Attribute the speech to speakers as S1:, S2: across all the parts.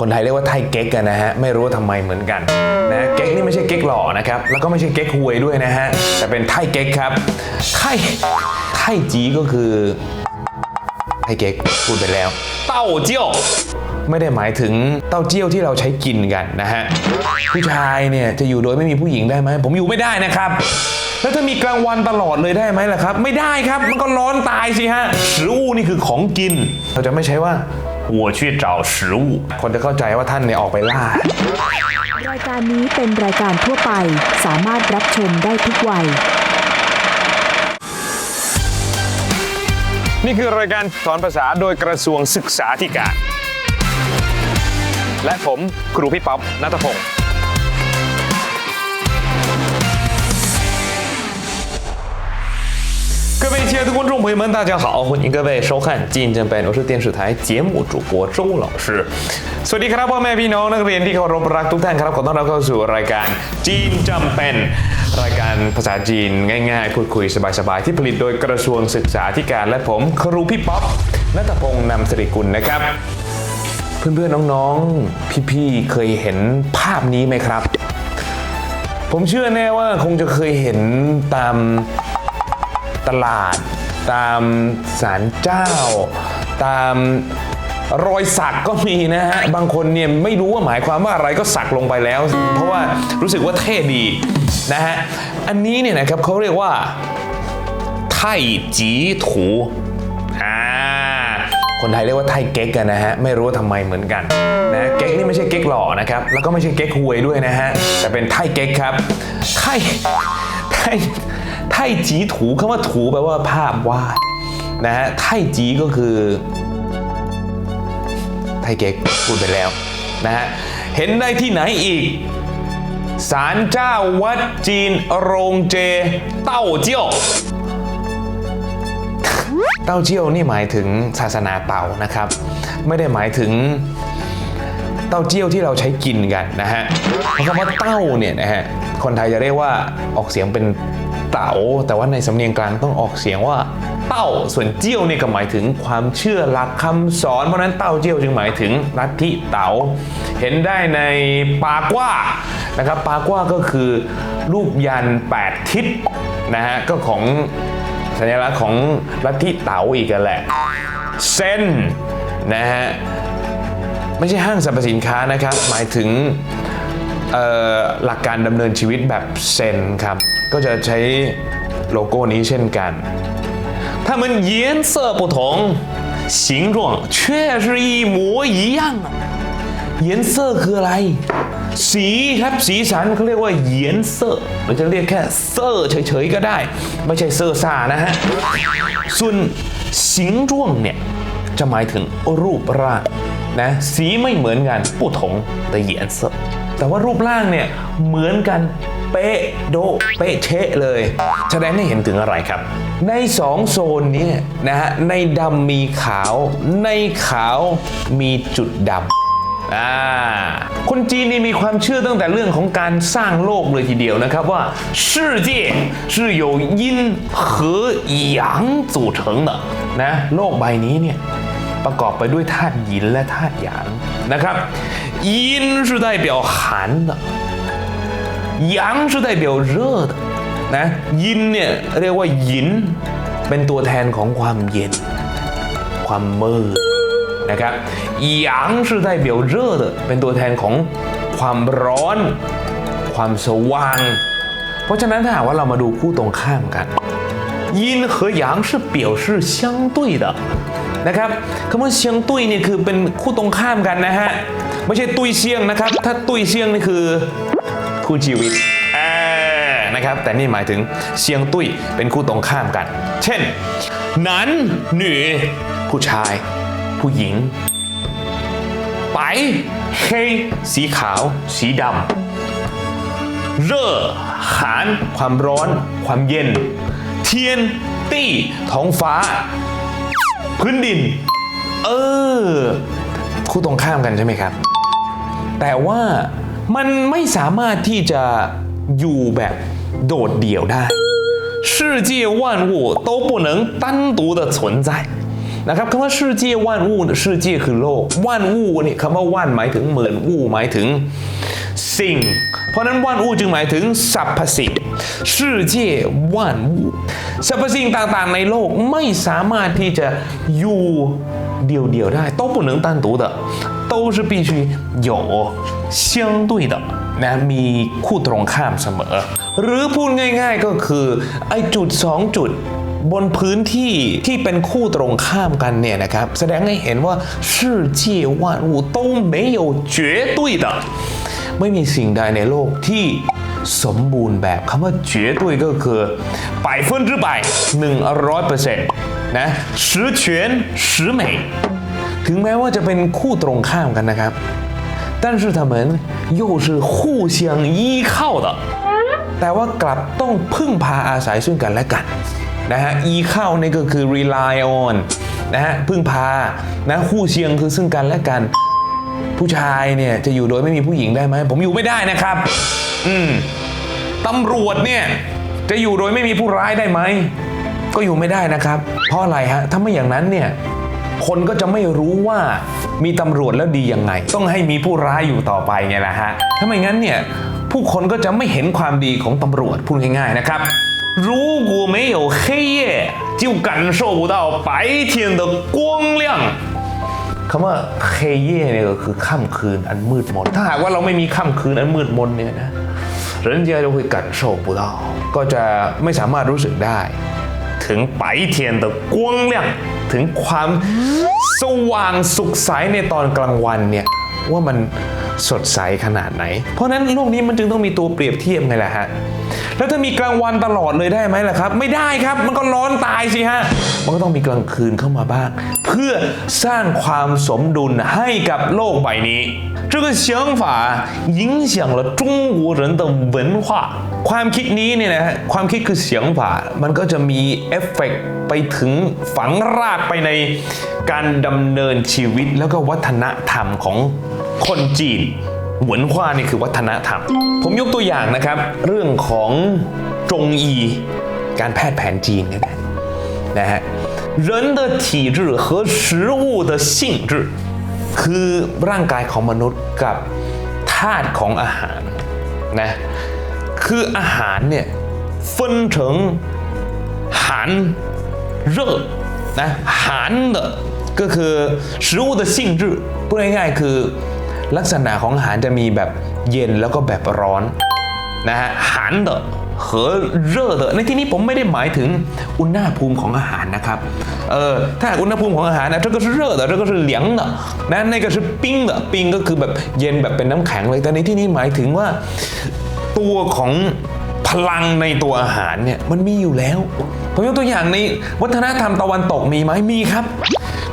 S1: คนไทยเรียกว่าไทยเก๊กกันนะฮะ ไม่รู้ว่าทำไมเหมือนกันนะเก๊กนี่ไม่ใช่เก๊กหล่อนะครับ แล้วก็ไม่ใช่เก๊กฮวยด้วยนะฮะ แต่เป็นไทยเก๊กครับไทยไทยจีก็คือไทยเก๊กพูดไปแล้ว เต้าเจี้ยวไม่ได้หมายถึงเต้าเจี้ยวที่เราใช้กินกันนะฮะ ผู้ชายเนี่ยจะอยู่โดยไม่มีผู้หญิงได้ไหม ผมอยู่ไม่ได้นะครับแล้วจะมีกลางวันตลอดเลยได้ไหมล่ะครับ ไม่ได้ครับ มันก็ร้อนตายสิฮะ食物นี่คือของกิน เราจะไม่ใช้ว่า 我去找食物คนจะเข้าใจว่าท่านเนี่ยออกไปล่า
S2: รายการนี้เป็นรายการทั่วไป สามารถรับชมได้ทุกวัย
S1: นี่คือรายการสอนภาษาโดยกระทรวงศึกษาธิการ และผมครูพี่ป๊อปนัทพงศ์ 亲爱的观众朋友们，大家好，欢迎各位收看《金正本》，我是电视台节目主播周老师。สวัสดีครับพ่อแม่พี่น้องนักเรียนที่เคารพรักทุกท่านครับขอต้อนรับเข้าสู่รายการจีนจำเป็น รายการภาษาจีนง่ายๆ พูดคุยสบายๆ ที่ผลิตโดยกระทรวงศึกษาธิการ และผมครูพี่ป๊อปนัทพงศ์นำสิริกุลนะครับ เพื่อนๆ น้องๆ พี่ๆ เคยเห็นภาพนี้ไหมครับ ผมเชื่อแน่ว่าคงจะเคยเห็นตาม ตลาด ตามศาลเจ้า ตามรอยสักก็มีนะฮะ บางคนเนี่ยไม่รู้ว่าหมายความว่าอะไรก็สักลงไปแล้ว เพราะว่ารู้สึกว่าเท่ดีนะฮะ อันนี้เนี่ยนะครับเขาเรียกว่า ไทจีถูอ่าคนไทยเรียกว่าไทเก๊กกันนะฮะ ไม่รู้ว่าทำไมเหมือนกันนะเก๊กนี่ไม่ใช่เก๊กหล่อนะครับ แล้วก็ไม่ใช่เก๊กฮวยด้วยนะฮะ แต่เป็นไทเก๊กครับ ไทไท ไทจีถูคำว่าถูแปลว่าภาพวาดนะฮะไทจีก็คือ ไทเก๊กพูดไปแล้วนะฮะเห็นได้ที่ไหนอีกศาลเจ้าวัดจีนโรงเจ เต้าเจี้ยว เต้าเจี้ยวนี่หมายถึงศาสนาเต่านะครับ ไม่ได้หมายถึงเต้าเจี้ยวที่เราใช้กินกันนะฮะเพราะคำว่าเต้าเนี่ยนะฮะคนไทยจะเรียกว่าออกเสียงเป็น เต๋าแต่ว่าในสำเนียงกลางต้องออกเสียงว่าเต้าส่วนเจี้ยวเนี่ยก็หมายถึงความเชื่อหลักคำสอน เพราะนั้นเต้าเจี้ยวจึงหมายถึงลัทธิเต๋าเห็นได้ในปากว่านะครับปากว่าก็คือรูปยันแปดทิศนะฮะก็ของสัญลักษณ์ของลัทธิเต๋าอีกแหละเส้นนะฮะไม่ใช่ห้างสรรพสินค้านะครับ หมายถึง หลักการดำเนินชีวิตแบบเซนครับ ก็จะใช้โลโก้นี้เช่นกัน它们颜色不同，形状却是一模一样啊。颜色คืออะไร สีครับสีสันเขาเรียกว่าเหยียนเซอร์หรือจะเรียกแค่เซอร์เฉยๆก็ได้ ไม่ใช่เซอร์ซานะฮะ ส่วนสิงร่วงเนี่ย จะหมายถึงรูปร่างนะ สีไม่เหมือนกัน不同的颜色 แต่ว่ารูปร่างเนี่ย เหมือนกันเป๊ะโดะเป๊ะเชะเลย แสดงให้เห็นถึงอะไรครับ ในสองโซนเนี้นะฮะ ในดำมีขาว ในขาวมีจุดดำ อ่าคนจีนนี่มีความเชื่อตั้งแต่เรื่องของการสร้างโลกเลยทีเดียวนะครับว่า世界是由阴和阳组成的นะโลกใบนี้เนี่ย ประกอบไปด้วยธาตุหยินและธาตุหยางนะครับ阴是代表寒的阳是代表热的นะยินเนี่ยเรียกว่าหยินเป็นตัวแทนของความเย็น ความมืดนะครับหยาง是代表热的เป็นตัวแทนของความร้อน ความสว่าง เพราะฉะนั้นถ้าหากว่าเรามาดูคู่ตรงข้ามกัน 阴和阳是表示相对的นะครับคำว่าเชียงตุ้ยเนี่ยคือเป็นคู่ตรงข้ามกันนะฮะไม่ใช่ตุ้ยเชียงนะครับ ถ้าตุ้ยเชียงนี่คือคู่ชีวิตอ่านะครับ แต่นี่หมายถึงเชียงตุ้ยเป็นคู่ตรงข้ามกัน เช่นหนันหนือผู้ชาย ผู้หญิง ไปเฮสีขาว สีดำ เร่อหานความร้อน ความเย็น เทียน ตี้ท้องฟ้า พื้นดิน เออ คู่ตรงข้ามกันใช่ไหมครับ แต่ว่ามันไม่สามารถที่จะอยู่แบบโดดเดี่ยวได้世界万物都不能单独的存在 นะครับคำว่า世界万物เนี่ย世界คือโลก万物เนี่ยคำว่าว่านหมายถึงเหมือน物หมายถึง สิ่ง เพราะฉะนั้น万物จึงหมายถึงสรรพสิ่ง世界万物สรรพสิ่งต่างๆในโลกไม่สามารถที่จะอยู่เดียวๆได้都不能单独的都是必须有相对的นะมีคู่ตรงข้ามเสมอ หรือพูดง่าย ๆก็คือไอ้จุดสองจุด บนพื้นที่ที่เป็นคู่ตรงข้ามกันเนี่ยนะครับ แสดงให้เห็นว่า世界万物都没有绝对的 ไม่มีสิ่งใดในโลกที่สมบูรณ์แบบคำว่า绝对ก็คือ百分之百หนึ่งร้อยเปอร์เซ็นต์นะ十全十美 ถึงแม้ว่าจะเป็นคู่ตรงข้ามกันนะครับ但是他们又是互相依靠的 แต่ว่ากลับต้องพึ่งพาอาศัยซึ่งกันและกันนะฮะอีเข้านี่ก็คือ rely on นะฮะพึ่งพานะคู่เชียงคือซึ่งกันและกัน ผู้ชายเนี่ยจะอยู่โดยไม่มีผู้หญิงได้ไหมผมอยู่ไม่ได้นะครับ อืมตำรวจเนี่ยจะอยู่โดยไม่มีผู้ร้ายได้ไหมก็อยู่ไม่ได้นะครับ เพราะอะไรฮะถ้าไม่อย่างนั้นเนี่ย คนก็จะไม่รู้ว่ามีตำรวจแล้วดียังไง ต้องให้มีผู้ร้ายอยู่ต่อไปไงล่ะฮะถ้าไม่งั้นเนี่ย ผู้คนก็จะไม่เห็นความดีของตำรวจพูดง่ายๆนะครับ如果没有黑夜就感受不到白天的光亮 คำว่าเคเย่เนี่ยก็คือค่ำคืนอันมืดมน ถ้าหากว่าเราไม่มีค่ำคืนอันมืดมนเนี่ยนะ人家就会感受不到ก็จะไม่สามารถรู้สึกได้ ถึง白天的光亮ถึงความสว่างสุขใสในตอนกลางวันเนี่ยว่ามันสดใสขนาดไหน เพราะฉะนั้นโลกนี้มันจึงต้องมีตัวเปรียบเทียบไงแหละฮะ แล้วถ้ามีกลางวันตลอดเลยได้ไหมล่ะครับ ไม่ได้ครับ มันก็ร้อนตายสิฮะ มันก็ต้องมีกลางคืนเข้ามาบ้าง เพื่อสร้างความสมดุลให้กับโลกใบนี้这个想法影响了中国人的文化ความคิดนี้เนี่ยนะฮะความคิดคือเสียงฝามันก็จะมีเอฟเฟกต์ไปถึงฝังรากไปในการดำเนินชีวิตแล้วก็วัฒนธรรมของคนจีน เหมือนว่านี่คือวัฒนธรรม ผมยกตัวอย่างนะครับ เรื่องของจงอี การแพทย์แผนจีนเนี่ยนะนะฮะ 人的体质和食物的性质คือร่างกายของมนุษย์กับธาตุของอาหารนะคืออาหารเนี่ย分成寒热นะ寒的ก็คือ食物的性质พูดง่ายๆคือ ลักษณะของอาหารจะมีแบบเย็นแล้วก็แบบร้อนนะฮะ หันเดอ和热的ในที่นี้ผมไม่ได้หมายถึงอุณหภูมิของอาหารนะครับ เออ ถ้าอุณหภูมิของอาหารนะ这个是热的这个是凉的นะ那个是冰的冰ก็คือแบบเย็นแบบเป็นน้ำแข็งเลย แต่ในที่นี้หมายถึงว่า ตัวของพลังในตัวอาหารเนี่ยมันมีอยู่แล้ว ผมยกตัวอย่างในวัฒนธรรมตะวันตกมีไหมมีครับ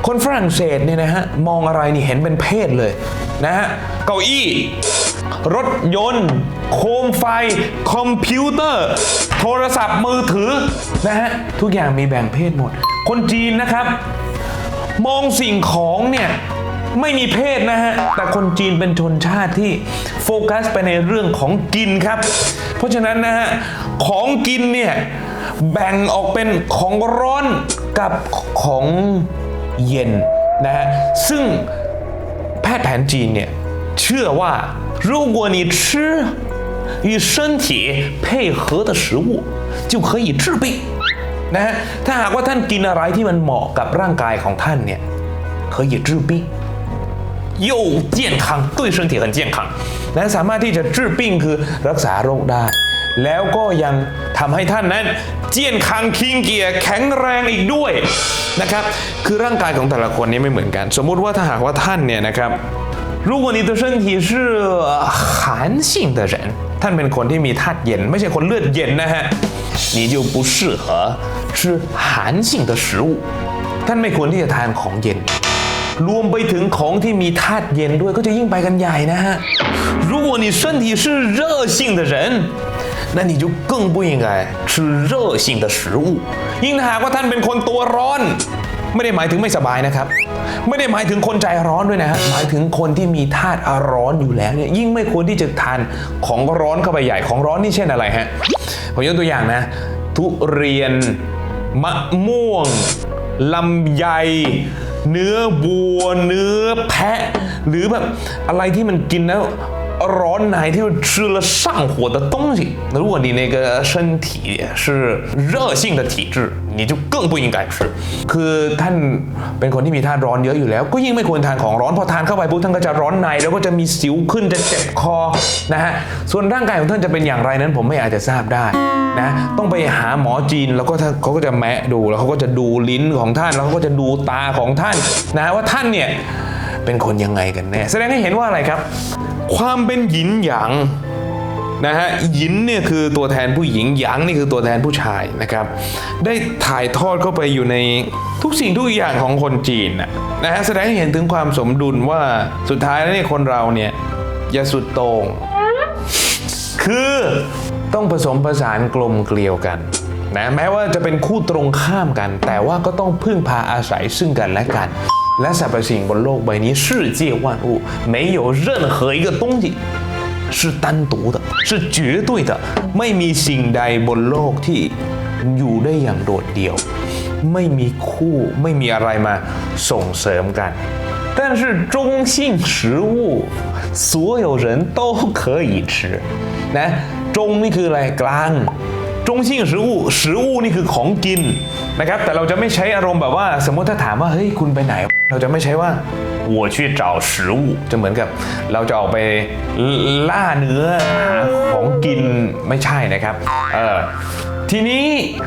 S1: คนฝรั่งเศสเนี่ยนะฮะมองอะไรนี่เห็นเป็นเพศเลยนะฮะเก้าอี้ รถยนต์ โคมไฟ คอมพิวเตอร์ โทรศัพท์มือถือนะฮะทุกอย่างมีแบ่งเพศหมด คนจีนนะครับ มองสิ่งของเนี่ยไม่มีเพศนะฮะ แต่คนจีนเป็นชนชาติที่โฟกัสไปในเรื่องของกินครับ เพราะฉะนั้นนะฮะ ของกินเนี่ย แบ่งออกเป็นของร้อนกับของเย็นนะฮะ ซึ่งแพทย์แผนจีนเนี่ยเชื่อว่า如果你吃 与身体配合的食物就可以治病นะฮะถ้าหากว่าท่านกินอะไรที่มันเหมาะกับร่างกายของท่านเนี่ย可以治病又健康对身体很健康และสามารถที่จะ治病คือรักษาโรคได้ แล้วก็ยังทำให้ท่านนั้นเจียนคังคิงเกียร์แข็งแรงอีกด้วยนะครับ คือร่างกายของแต่ละคนนี้ไม่เหมือนกัน สมมุติว่าถ้าหากว่าท่านเนี่ยนะครับ 如果你的身体是寒性的人 ท่านเป็นคนที่มีธาตุเย็น ไม่ใช่คนเลือดเย็นนะฮะ你就不适合吃寒性的食物ท่านไม่ควรที่จะทานของเย็น รวมไปถึงของที่มีธาตุเย็นด้วยก็จะยิ่งไปกันใหญ่นะฮะ如果你身体是热性的人那你就更不应该吃热性的食物ยิ่งถ้าหากว่าท่านเป็นคนตัวร้อน ไม่ได้หมายถึงไม่สบายนะครับ ไม่ได้หมายถึงคนใจร้อนด้วยนะฮะหมายถึงคนที่มีธาตุร้อนอยู่แล้วเนี่ยยิ่งไม่ควรที่จะทานของร้อนเข้าไปใหญ่ของร้อนนี่เช่นอะไรฮะผมยกตัวอย่างนะ ทุเรียนมะม่วงลำไย เนื้อวัว เนื้อแพะ หรือแบบอะไรที่มันกินแล้ว ร้อนในที่吃了上火的东西如果你那个身体是热性的体质你就更不应该吃คือท่านเป็นคนที่มีธาตุร้อนเยอะอยู่แล้ว ก็ยิ่งไม่ควรทานของร้อนพอทานเข้าไปปุ๊บท่านก็จะร้อนในแล้วก็จะมีสิวขึ้นจะเจ็บคอนะฮะส่วนร่างกายของท่านจะเป็นอย่างไรนั้นผมไม่อาจจะทราบได้นะต้องไปหาหมอจีนแล้วก็ท่านเขาก็จะแมะดูแล้วเขาก็จะดูลิ้นของท่านแล้วเขาก็จะดูตาของท่านนะว่าท่านเนี่ย เป็นคนยังไงกันแน่แสดงให้เห็นว่าอะไรครับ ความเป็นหยินหยางนะฮะหยินเนี่ยคือตัวแทนผู้หญิงหยางนี่คือตัวแทนผู้ชายนะครับ ได้ถ่ายทอดเข้าไปอยู่ในทุกสิ่งทุกอย่างของคนจีนนะฮะแสดงให้เห็นถึงความสมดุลว่าสุดท้ายแล้วเนี่ยคนเราเนี่ยอย่าสุดโต่งคือต้องผสมผสานกลมเกลียวกันนะแม้ว่าจะเป็นคู่ตรงข้ามกัน แต่ว่าก็ต้องพึ่งพาอาศัยซึ่งกันและกัน และสรรพสิ่งบนโลกใบนี้世界万物没有任何一个东西是单独的是绝对的ไม่มีสิ่งใดบนโลกที่อยู่ได้อย่างโดดเดี่ยว ไม่มีคู่ไม่มีอะไรมาส่งเสริมกัน 但是中性食物所有人都可以吃นะจงนี่คืออะไรกลาง จงชิ่งสืบูสืบูนี่คือของกินนะครับแต่เราจะไม่ใช้อารมณ์แบบว่า สมมติถ้าถามว่าเฮ้ยคุณไปไหน เราจะไม่ใช้ว่าหัวชื่จาสืออู้จะเหมือนกับเราจะออกไปล่าเนื้อหาของกินไม่ใช่นะครับเออทีนี้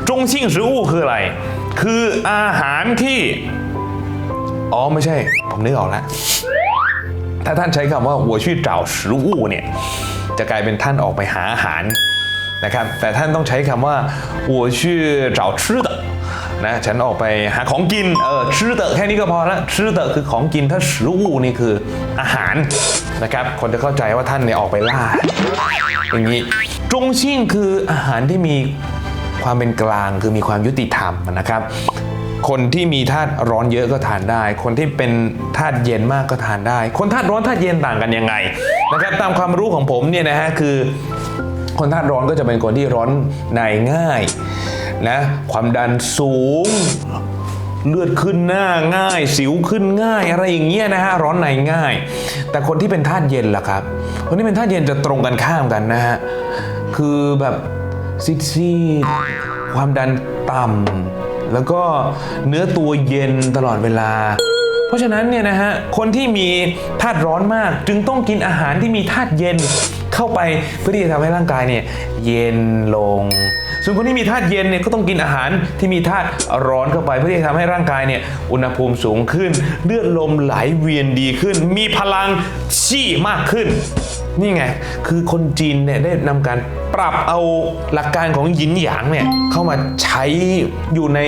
S1: จงชิ่งสืบูคืออะไร คืออาหารที่อ๋อไม่ใช่ ผมนึกออกแล้วถ้าท่านใช้คำว่า我去找食物เนี่ยจะกลายเป็นท่านออกไปหาอาหาร นะครับ แต่ท่านต้องใช้คำว่า我去找吃的นะฉันออกไปหาของกินเออ吃的แค่นี้ก็พอละ吃的คือของกินถ้า食物นี่คืออาหารนะครับ คนจะเข้าใจว่าท่านเนี่ยออกไปล่า อย่างนี้จงชิ่งคืออาหารที่มีความเป็นกลางคือมีความยุติธรรมนะครับ คนที่มีธาตุร้อนเยอะก็ทานได้ คนที่เป็นธาตุเย็นมากก็ทานได้ คนธาตุร้อนธาตุเย็นต่างกันยังไงนะครับตามความรู้ของผมเนี่ยนะฮะคือ คนธาตุร้อนก็จะเป็นคนที่ร้อนในง่ายนะความดันสูง เลือดขึ้นหน้าง่าย สิวขึ้นง่าย อะไรอย่างเงี้ยนะฮะร้อนในง่าย แต่คนที่เป็นธาตุเย็นล่ะครับคนที่เป็นธาตุเย็นจะตรงกันข้ามกันนะฮะคือแบบซีดๆความดันต่ำแล้วก็เนื้อตัวเย็นตลอดเวลา เพราะฉะนั้นเนี่ยนะฮะคนที่มีธาตุร้อนมากจึงต้องกินอาหารที่มีธาตุเย็น เข้าไปเพื่อที่จะทำให้ร่างกายเนี่ยเย็นลง ส่วนคนที่มีธาตุเย็นเนี่ยก็ต้องกินอาหารที่มีธาตุร้อนเข้าไป เพื่อที่จะทำให้ร่างกายเนี่ยอุณหภูมิสูงขึ้น เลือดลมไหลเวียนดีขึ้น มีพลังชี่มากขึ้น นี่ไง คือคนจีนเนี่ยได้นำการปรับเอาหลักการของหยินหยางเนี่ยเข้ามาใช้อยู่ใน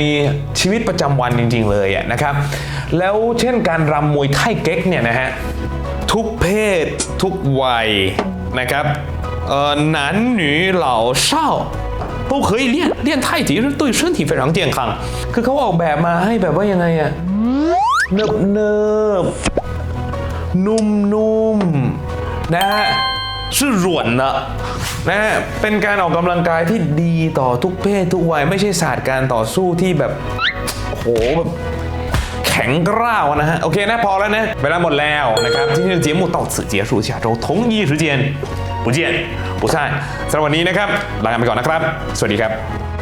S1: ชีวิตประจำวันจริง ๆ เลยอะนะครับ แล้วเช่นการรำมวยไทเก๊กเนี่ยนะฮะทุกเพศ ทุกวัย นะครับเอ่อ男女老少都可以练练太极是对身体非常健康คือเขาออกแบบมาให้แบบว่ายังไงอะเนิบเนิบๆนุ่มๆนะฮะชื่อหรวนนะนะฮะเป็นการออกกำลังกายที่ดีต่อทุกเพศทุกวัยไม่ใช่ศาสตร์การต่อสู้ที่แบบโหแบบ แ แข็งกร้าวนะฮะ โอเคนะ พอแล้วนะ เวลาหมดแล้วนะครับที่นี่เจียมุต่อสื่อเจีสสำหรับวันนี้นะครับลาไปก่อนนะครับ สวัสดีครับ